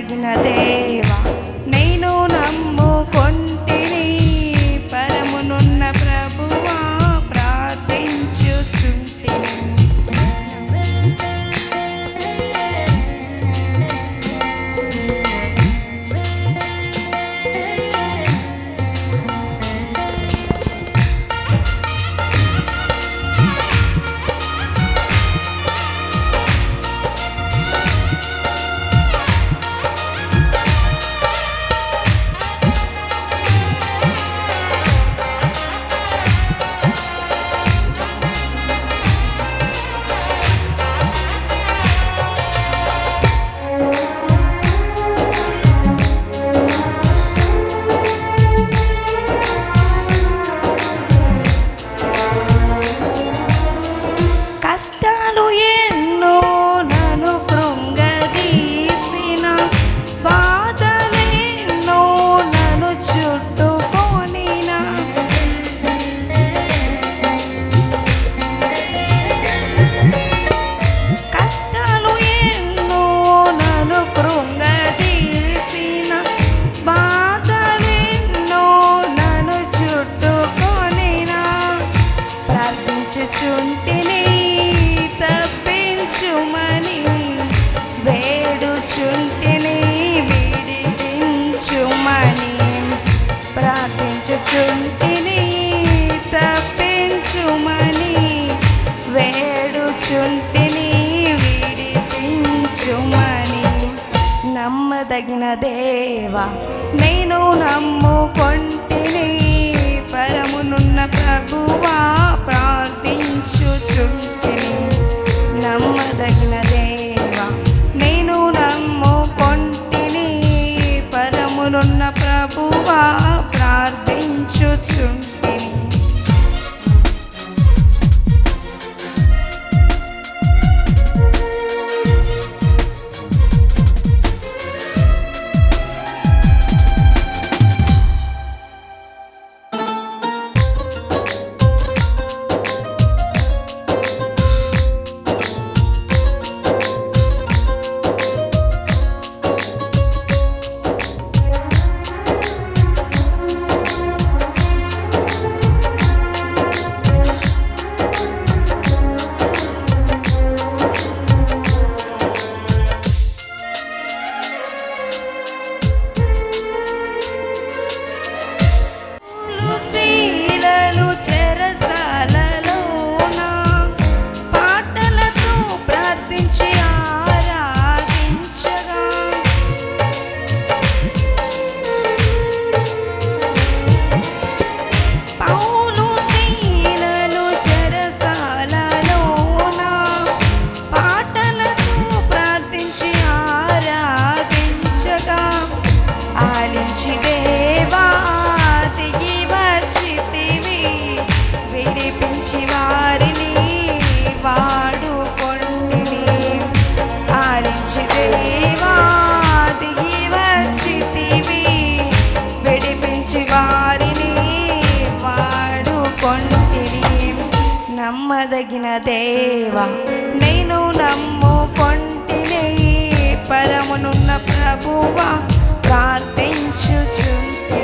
Vignadeva. తలచుచుంటిని తప్పించుమని వేడుచుంటిని విడిపించుమని ప్రార్థించుచుంటిని తప్పించుమని వేడుచుంటిని విడిపించుమని నమ్మదగిన దేవా నేను నమ్ముకొంటిని పరమునున్న ప్రభువా. to నమ్మదగిన దేవా నేను నమ్ముకొంటినే. పరమునున్న ప్రభువా ప్రార్థించుచుంటే